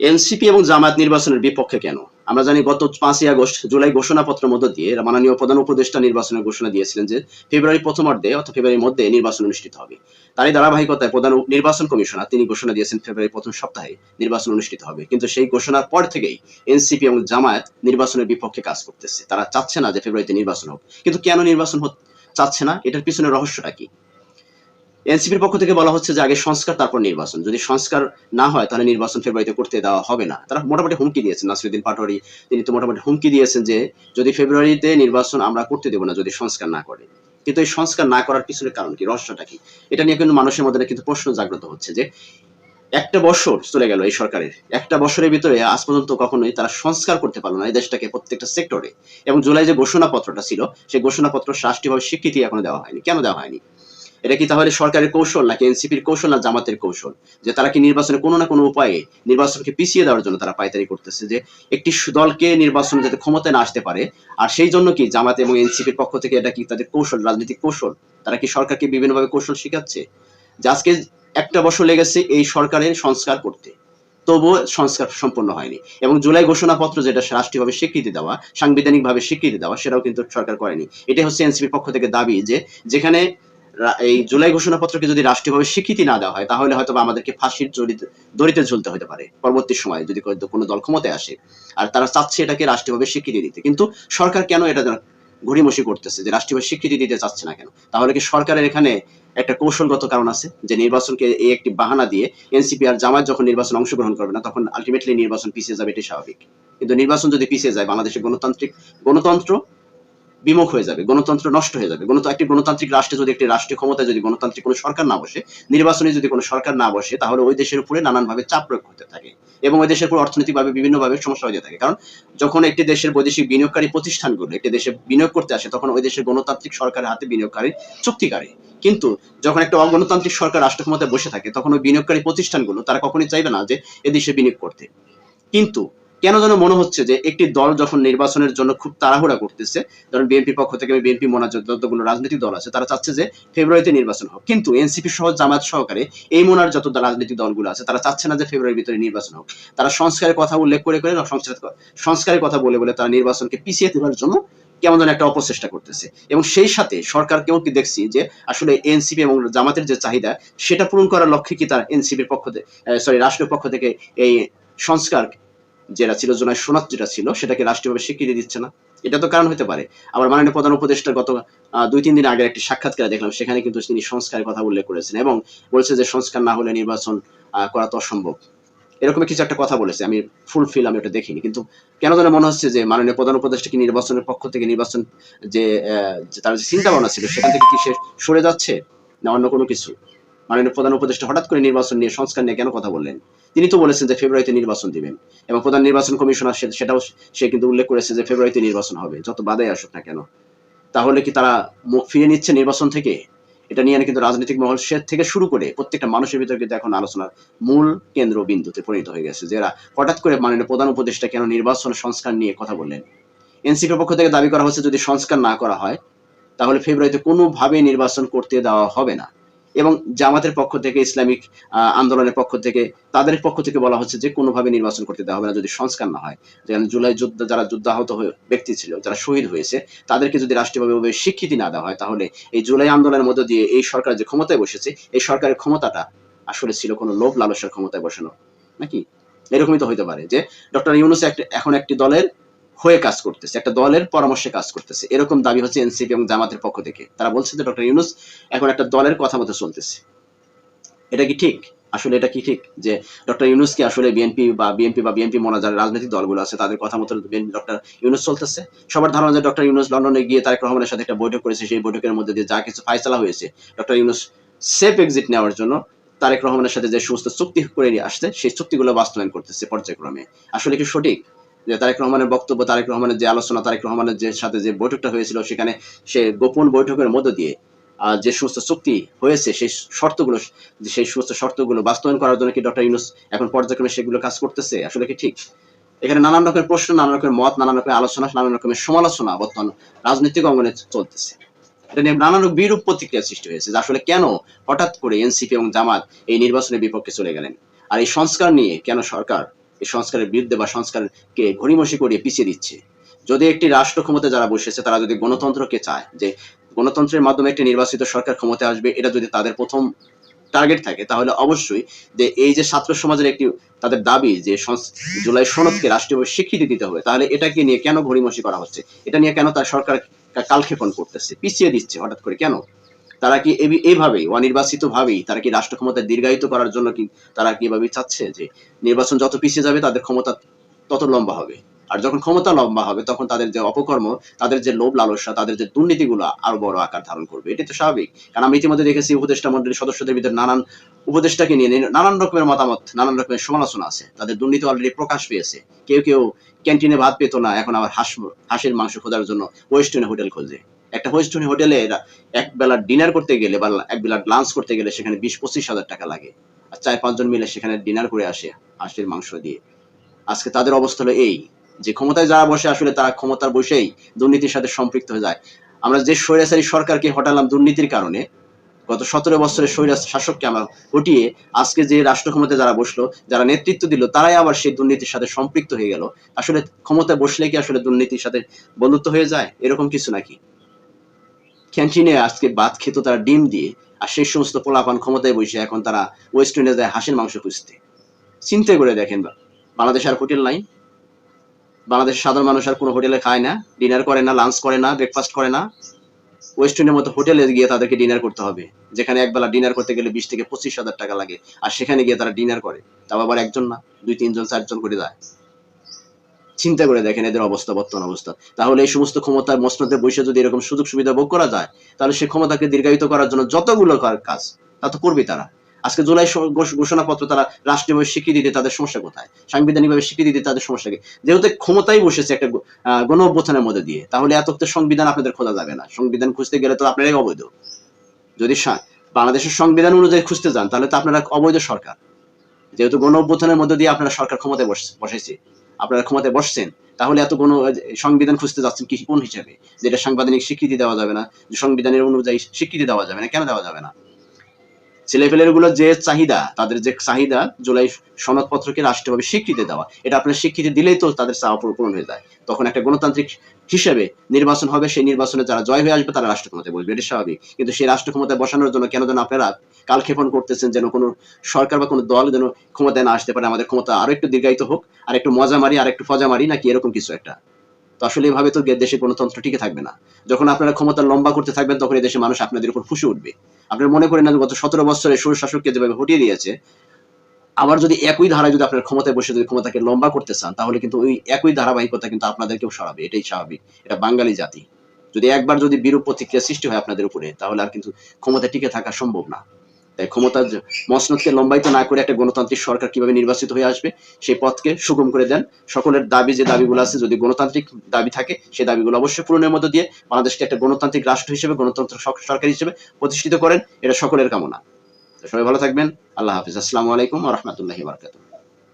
NCP এবং জামায়াত নির্বাচনের বিপক্ষে কেন? আমরা জানি গত পাঁচই আগস্ট জুলাই ঘোষণাপত্রের মধ্য দিয়ে মাননীয় প্রধান উপদেষ্টা নির্বাচনের ঘোষণা দিয়েছিলেন যে ফেব্রুয়ারি প্রথমার্ধে অর্থাৎ ফেব্রুয়ারির মধ্যে নির্বাচন অনুষ্ঠিত হবে। তারই ধারাবাহিকতায় প্রধান নির্বাচন কমিশনার তিনি ঘোষণা দিয়েছেন ফেব্রুয়ারি প্রথম সপ্তাহে নির্বাচন অনুষ্ঠিত হবে। কিন্তু সেই ঘোষণার পর থেকেই এনসিপি এবং জামায়াত নির্বাচনের বিপক্ষে কাজ করতেছে। তারা চাচ্ছে না যে ফেব্রুয়ারিতে নির্বাচন হোক। কিন্তু কেন নির্বাচন চাচ্ছে না? এটার পিছনে রহস্যটা কি? এনসিপির পক্ষ থেকে বলা হচ্ছে যে আগে সংস্কার, তারপর নির্বাচন। যদি সংস্কার না হয়, তাহলে নির্বাচন ফেব্রুয়ারিতে করতে দেওয়া হবে না। তারা মোটামুটি হুমকি দিয়েছেন। নাসিরুদ্দিন পাটোয়ারি, তিনি তো মোটামুটি হুমকি দিয়েছেন যে, যদি ফেব্রুয়ারিতে নির্বাচন আমরা করতে দেবো না, যদি সংস্কার না করে। কিন্তু এই সংস্কার না করার পিছনে কারণ কি? রহস্যটা কি? এটা নিয়ে কিন্তু মানুষের মধ্যে কিন্তু প্রশ্ন জাগ্রত হচ্ছে যে, একটা বছর চলে গেল এই সরকারের। একটা বছরের ভিতরে আজ পর্যন্ত কখনোই তারা সংস্কার করতে পারল না এই দেশটাকে প্রত্যেকটা সেক্টরে। এবং জুলাই যে ঘোষণাপত্রটা ছিল, সেই ঘোষণাপত্র রাষ্ট্রীয়ভাবে স্বীকৃতি এখনও দেওয়া হয়নি। কেন দেওয়া হয়নি? এটা কি তাহলে সরকারের কৌশল নাকি এনসিপির কৌশল না জামাতের কৌশল? যে তারা কি নির্বাচনে কোনো না কোনো উপায়ে নির্বাচনকে পিছিয়ে দেওয়ার জন্য তারা পায়তারি করতেছে? যে একটি দলকে নির্বাচনে যাতে ক্ষমতায় না আসতে পারে, আর সেই জন্য কি জামাত এবং এনসিপির পক্ষ থেকে এটা কি তাদের কৌশল, রাজনৈতিক কৌশল? তারা কি সরকারকে বিভিন্নভাবে কৌশল শেখাচ্ছে? যে আজকে একটা বছর লেগেছে এই সরকারের সংস্কার করতে। তবুও সংস্কার সম্পন্ন হয়নি। এবং জুলাই ঘোষণাপত্র যেটা রাষ্ট্রীয়ভাবে স্বীকৃতি দেওয়া, সাংবিধানিকভাবে স্বীকৃতি দেওয়া, সেটাও কিন্তু সরকার করেনি। এটা হচ্ছে এনসিপির পক্ষ থেকে দাবি যে যেখানে এই জুলাই ঘোষণাপত্রকে যদি রাষ্ট্রীয়ভাবে স্বীকৃতি না দেওয়া হয়, তাহলে হয়তো আমাদেরকে ফাঁসির দড়িতে ঝুলতে হতে পারে। পরবর্তী সময়ে যদি কোনো- দল ক্ষমতায় আসে, আর তারা চাচ্ছে এটাকে রাষ্ট্রীয়ভাবে স্বীকৃতি দিতে। কিন্তু সরকার কেন এটা ঘুরিমসি করতেছে যে রাষ্ট্রীয়ভাবে স্বীকৃতি দিতে চাচ্ছে না কেন? তাহলে কি সরকারের এখানে একটা কৌশলগত কারণ আছে? যে নির্বাচনকে এই একটি বাহানা দিয়ে এনসিপি আর জামায়াত যখন নির্বাচন অংশগ্রহণ করবে না, তখন আলটিমেটলি নির্বাচন পিছিয়ে যাবে এটি স্বাভাবিক। কিন্তু নির্বাচন যদি পিছিয়ে যায়, বাংলাদেশের গণতান্ত্রিক গণতন্ত্র বিমুখ হয়ে যাবে, গণতন্ত্র নষ্ট হয়ে যাবে। গণত একটি গণতান্ত্রিক রাষ্ট্রে যদি একটি রাষ্ট্রীয় ক্ষমতায় যদি গণতান্ত্রিক কোনো সরকার না বসে, নির্বাচনে যদি কোনো সরকার না বসে, তাহলে ওই দেশের উপরে নানানভাবে চাপ প্রয়োগ করতে থাকে এবং ওই দেশের উপর অর্থনৈতিকভাবে বিভিন্নভাবে সমস্যা হয়ে থাকে। কারণ যখন একটি দেশের বৈদেশিক বিনিয়োগকারী প্রতিষ্ঠানগুলো একটি দেশে বিনিয়োগ করতে আসে, তখন ওই দেশের গণতান্ত্রিক সরকারের হাতে বিনিয়োগকারী চুক্তিকারী কিন্তু যখন একটা অগণতান্ত্রিক সরকার রাষ্ট্র ক্ষমতায় বসে থাকে, তখন ওই বিনিয়োগকারী প্রতিষ্ঠানগুলো তারা কখনোই চাইবে না যে এদেশে বিনিয়োগ করতে। কিন্তু কেন যেন মনে হচ্ছে যে একটি দল যখন নির্বাচনের জন্য খুব তাড়াহুড়া করতেছে, ধরুন বিএনপি পক্ষ থেকে বিএনপি মোনাজ যতগুলো রাজনৈতিক দল আছে, তারা চাচ্ছে যে ফেব্রুয়ারিতে নির্বাচন হোক। কিন্তু এনসিপি সহ জামাত সহকারে এই মোনার যত রাজনৈতিক দলগুলো আছে, তারা চাচ্ছে না যে ফেব্রুয়ারির ভিতরে নির্বাচন হোক। তারা সংস্কারের কথা উল্লেখ করে করে সংস্কার সংস্কারের কথা বলে বলে তারা নির্বাচনকে পিছিয়ে দেওয়ার জন্য কেমন যেন একটা অপচেষ্টা করতেছে। এবং সেই সাথে সরকারকেও কি দেখছি যে আসলে এনসিপি এবং জামাতের যে চাহিদা, সেটা পূরণ করার লক্ষ্যে কি তার এনসিপির পক্ষ থেকে সরি রাষ্ট্রীয় পক্ষ থেকে এই সংস্কার যেটা ছিল জোনায় সোনাত যেটা ছিল, সেটাকে রাষ্ট্রীয়ভাবে স্বীকৃতি দিচ্ছে না। এটা তো কারণ হতে পারে। আবার মাননীয় প্রধান উপদেষ্টার গত দুই, তিন দিন আগে একটি সাক্ষাৎকার দেখলাম, সেখানে কিন্তু তিনি সংস্কারের কথা উল্লেখ করেছেন এবং বলছে যে সংস্কার না হলে নির্বাচন করা তো অসম্ভব। এরকম কিছু একটা কথা বলেছে, আমি ফুল ফিল আমি ওটা দেখিনি। কিন্তু কেন যেন মনে হচ্ছে যে মাননীয় প্রধান উপদেষ্টা কি নির্বাচনের পক্ষ থেকে নির্বাচন যে তার যে চিন্তা ভাবনা ছিল, সেখান থেকে কি সে সরে যাচ্ছে না অন্য কোনো কিছু? মাননীয় প্রধান উপদেষ্টা হঠাৎ করে নির্বাচন নিয়ে সংস্কার নিয়ে কেন কথা বললেন? তিনি তো বলেছেন যে ফেব্রুয়ারিতে নির্বাচন দিবেন। এবং প্রধান নির্বাচন কমিশনার সেটাও সে কিন্তু উল্লেখ করেছে যে ফেব্রুয়ারিতে নির্বাচন হবে। যত বাধাই আসুক না কেন। তাহলে কি তারা মুখ ফিরিয়ে নিচ্ছে নির্বাচন থেকে? এটা নিয়ে কিন্তু রাজনৈতিক মহল সে থেকে শুরু করে প্রত্যেকটা মানুষের ভিতরে কিন্তু এখন আলোচনার মূল কেন্দ্র বিন্দুতে পরিণত হয়ে গেছে যারা হঠাৎ করে মাননীয় প্রধান উপদেষ্টা কেন নির্বাচন সংস্কার নিয়ে কথা বললেন? এনসিপির পক্ষ থেকে দাবি করা হচ্ছে যদি সংস্কার না করা হয়, তাহলে ফেব্রুয়ারিতে কোনোভাবে নির্বাচন করতে দেওয়া হবে না। এবং জামাতের পক্ষ থেকে, ইসলামিক আন্দোলনের পক্ষ থেকে, তাদের পক্ষ থেকে বলা হচ্ছে যে কোনোভাবে নির্বাচন করতে দেওয়া হবে না। যদি সংস্কার না হয়, যেখানে জুলাই যুদ্ধ, যারা যুদ্ধাহত ব্যক্তি ছিল, যারা শহীদ হয়েছে, তাদেরকে যদি রাষ্ট্রীয়ভাবে স্বীকৃতি না দেওয়া হয়, তাহলে এই জুলাই আন্দোলনের মধ্য দিয়ে এই সরকার যে ক্ষমতায় বসেছে, এই সরকারের ক্ষমতাটা আসলে ছিল কোনো লোভ লালসার ক্ষমতায় বসানো। নাকি? এরকমই তো হইতে পারে যে, ডক্টর ইউনুস এখন একটি দলের হয়ে কাজ করতেছে, একটা দলের পরামর্শে কাজ করতেছে। এরকম দাবি হচ্ছে এনসিপি এবং জামাতের পক্ষ থেকে। তারা বলছে যে, ডক্টর ইউনুস এখন একটা দলের কথা মতো চলতেছে। এটা কি ঠিক? আসলে এটা কি ঠিক? যে, ডক্টর ইউনুস কি আসলে বিএনপি বা বিএনপি বা বিএনপি মনে যারা রাজনৈতিক দলগুলো আছে? তাদের কথা মতো ডক্টর ইউনুস চলতেছে? সবার ধারণা যে, ডক্টর ইউনুস লন্ডনে গিয়ে তারেক রহমানের সাথে একটা বৈঠক করেছে। সেই বৈঠকের মধ্যে দিয়ে যা কিছু ফাইসলা হয়েছে, ডক্টর ইউনুস সেফ এক্সিট নেওয়ার জন্য তারেক রহমানের সাথে যে সমস্ত চুক্তি করে নিয়ে আসছে, সেই চুক্তিগুলো বাস্তবায়ন করতেছে পর্যায়ক্রমে। আসলে কি সঠিক? যে তারেক রহমানের বক্তব্য, তারেক রহমানের যে আলোচনা, তারেক রহমানের যে সাথে যে বৈঠকটা হয়েছিল, সেখানে সে গোপন বৈঠকের মধ্য দিয়ে যে সমস্ত চুক্তি হয়েছে, সেই শর্তগুলো, সেই সমস্ত শর্তগুলো বাস্তবায়ন করার জন্য কি ডক্টর ইউনুস এখন পর্যায়ক্রমে সেগুলো কাজ করতেছে? আসলে কি ঠিক? এখানে নানান রকমের প্রশ্ন, নানান রকমের মত, নানান রকমের আলোচনা, নানান রকমের সমালোচনা বর্তমান রাজনৈতিক অঙ্গনে চলতেছে। এটা নিয়ে নানান রকম বিরূপ প্রতিক্রিয়া সৃষ্টি হয়েছে, যে আসলে কেন হঠাৎ করে এনসিপি এবং জামাত এই নির্বাচনের বিপক্ষে চলে গেলেন? আর এই সংস্কার নিয়ে কেন সরকার এই সংস্কারের বিরুদ্ধে বা সংস্কারকে ঘড়িমসি করিয়ে পিছিয়ে দিচ্ছে। যদি একটি রাষ্ট্র ক্ষমতা যারা বসেছে, তারা যদি গণতন্ত্রকে চায় যে গণতন্ত্রের মাধ্যমে একটি নির্বাচিত সরকার ক্ষমতা আসবে, এটা যদি তাদের প্রথম টার্গেট থাকে, তাহলে অবশ্যই যে এই যে ছাত্র সমাজের একটি তাদের দাবি যে জুলাই সনদকে রাষ্ট্রীয় স্বীকৃতি দিতে হবে, তাহলে এটাকে নিয়ে কেন ঘড়িমসি করা হচ্ছে? এটা নিয়ে কেন তার সরকার কালক্ষেপণ করতেছে? পিছিয়ে দিচ্ছে হঠাৎ করে কেন? তারা কি এই- এইভাবেই অনির্বাচিত ভাবেই তারা কি রাষ্ট্র ক্ষমতা দীর্ঘায়িত করার জন্য কি তারা কি এভাবে চাচ্ছে যে নির্বাচন যত পিছিয়ে যাবে তাদের ক্ষমতা তত লম্বা হবে? আর যখন ক্ষমতা লম্বা হবে, তখন তাদের যে অপকর্ম, তাদের যে লোভ লালসা, তাদের যে দুর্নীতিগুলো আরও বড় আকার ধারণ করবে। এটি তো স্বাভাবিক। কারণ আমি ইতিমধ্যে দেখেছি উপদেষ্টা মন্ডলীর সদস্যদের ভিতরে নানান উপদেষ্টাকে নিয়ে নানান রকমের মতামত, নানান রকমের সমালোচনা আছে। তাদের দুর্নীতি অলরেডি প্রকাশ পেয়েছে। কেউ কেউ ক্যান্টিনে ভাত পেতো না, এখন আবার হাঁস, হাঁসের মাংস খোঁজার জন্য ওয়েস্টার্ন হোটেল খোঁজে। একটা ওয়েস্টার্ন হোটেলে এক বেলা ডিনার করতে গেলে বা এক বেলা লাঞ্চ করতে গেলে সেখানে বিশ পঁচিশ হাজার টাকা লাগে। আর চার পাঁচজন মিলে সেখানে ডিনার করে আসে হাঁসের মাংস দিয়ে। আজকে তাদের অবস্থা হলো এই, যে ক্ষমতায় যারা বসে আসলে তারা ক্ষমতার বসেই দুর্নীতির সাথে সম্পৃক্ত হয়ে যায়। আমরা যে স্বৈরাচারী সরকারকে হটালাম দুর্নীতির কারণে, গত সতেরো বছরের স্বৈরাচ শাসককে আমরা হটিয়ে আজকে যে রাষ্ট্র ক্ষমতায় যারা বসল, যারা নেতৃত্ব দিল, তারাই আবার সেই দুর্নীতির সাথে সম্পৃক্ত হয়ে গেল। আসলে ক্ষমতায় বসলে কি আসলে দুর্নীতির সাথে বন্ধুত্ব হয়ে যায়? এরকম কিছু নাকি? ক্যান্টিনে আজকে ভাত খেত তারা ডিম দিয়ে, আর সেই সমস্ত পোলাপান ক্ষমতায় বসে এখন তারা ওয়েস্ট ইন্ডিয়া যায় হাঁসের মাংস খুঁজতে। চিন্তা করে দেখেন বাংলাদেশ আর হোটেল নাই। বাংলাদেশের সাধারণ মানুষ আর কোনো হোটেলে খায় না, ডিনার করে না লাঞ্চ করে না ব্রেকফাস্ট করে না। ওয়েস্ট ইন্ডিয়ার মতো হোটেলে গিয়ে তাদেরকে ডিনার করতে হবে, যেখানে একবেলা ডিনার করতে গেলে বিশ থেকে পঁচিশ হাজার টাকা লাগে, আর সেখানে গিয়ে তারা ডিনার করে। তাও আবার একজন না, দুই, তিনজন, চারজন করে যায়। চিন্তা করে দেখেন এদের অবস্থা, বর্তমান অবস্থা। তাহলে এই সমস্ত ক্ষমতার মসনদে বসে যদি এরকম সুযোগ সুবিধা ভোগ করা যায়, তাহলে সেই ক্ষমতাকে দীর্ঘায়িত করার জন্য যতগুলো কাজ, তা তো করবে তারা। আজকে জুলাই স- ঘোষ- ঘোষণাপত্র তারা রাষ্ট্রীয়ভাবে স্বীকৃতি দিতে তাদের সমস্যা কোথায়? সাংবিধানিকভাবে স্বীকৃতি দিতে তাদের সমস্যা কি? যেহেতু ক্ষমতাই বসেছে একটা গণ অভ্যুত্থানের মধ্যে দিয়ে, তাহলে এত সংবিধান আপনাদের খোঁজা যাবে না। সংবিধান খুঁজতে গেলে তো আপনারাই অবৈধ। যদি বাংলাদেশের সংবিধান অনুযায়ী খুঁজতে যান, তাহলে তো আপনারা অবৈধ সরকার। যেহেতু গণ অভ্যুত্থানের মধ্যে দিয়ে আপনারা সরকার ক্ষমতায় বস- বসেছে আপনারা ক্ষমতায় বসছেন, তাহলে এত কোনো সংবিধান খুঁজতে যাচ্ছেন কি কোন হিসাবে? যেটা সাংবিধানিক স্বীকৃতি দেওয়া যাবে না, যে সংবিধানের অনুযায়ী স্বীকৃতি দেওয়া যাবে না, কেন দেওয়া যাবে না? ছেলেপেলেরগুলো যে চাহিদা, তাদের যে চাহিদা, জুলাই সনদপত্রকে রাষ্ট্রভাবে স্বীকৃতি দেওয়া, এটা আপনার স্বীকৃতি দিলেই তো তাদের চাওয়া পূরণ হয়ে যায়। তখন একটা গণতান্ত্রিক হিসেবে নির্বাচন হবে, সেই নির্বাচনে যারা জয় হয়ে আসবে তারা রাষ্ট্র ক্ষমতায় বসবে, এটা স্বাভাবিক। কিন্তু সেই রাষ্ট্র ক্ষমতায় বসানোর জন্য কেন যেন আপনারা কালক্ষেপণ করতেছেন যেন কোনো সরকার বা কোনো দল যেন ক্ষমতায় না আসতে পারে, আমাদের ক্ষমতা আরও একটু দীর্ঘায়িত হোক, আর একটু মজা মারি আর একটু ফজা মারি নাকি এরকম কিছু একটা? তো আসলে এভাবে তো দেশে গণতন্ত্র টিকে থাকবে না। যখন আপনারা ক্ষমতা লম্বা করতে থাকবেন, তখন এই দেশের মানুষ আপনাদের উপর ফুসে উঠবে। আপনারা মনে করেন না গত সতেরো বছরে সুর শাসককে যেভাবে হটিয়ে দিয়েছে আবার যদি একই ধারায় যদি আপনার ক্ষমতায় বসে যদি ক্ষমতাকে লম্বা করতে চান, তাহলে কিন্তু ওই একই ধারাবাহিকতা কিন্তু আপনাদেরকেও সরাবে, এটাই স্বাভাবিক। এটা বাঙালি জাতি। যদি একবার যদি বিরূপ প্রতিক্রিয়া সৃষ্টি হয় আপনাদের উপরে, তাহলে আর কিন্তু ক্ষমতা টিকে থাকা সম্ভব না। তাই ক্ষমতার যে মসনদকে লম্বায়িত না করে একটা গণতান্ত্রিক সরকার কীভাবে নির্বাচিত হয়ে আসবে, সেই পথকে সুগম করে দেন। সকলের দাবি যে দাবিগুলো আছে, যদি গণতান্ত্রিক দাবি থাকে, সেই দাবিগুলো অবশ্যই পূরণের মধ্য দিয়ে বাংলাদেশকে একটা গণতান্ত্রিক রাষ্ট্র হিসেবে, গণতন্ত্র সরকার হিসেবে প্রতিষ্ঠিত করেন। এটা সকলের কামনা। সবাই ভালো থাকবেন। আল্লাহ হাফিজ। আসসালামু আলাইকুম রহমতুল্লাহি বারকাতুহ।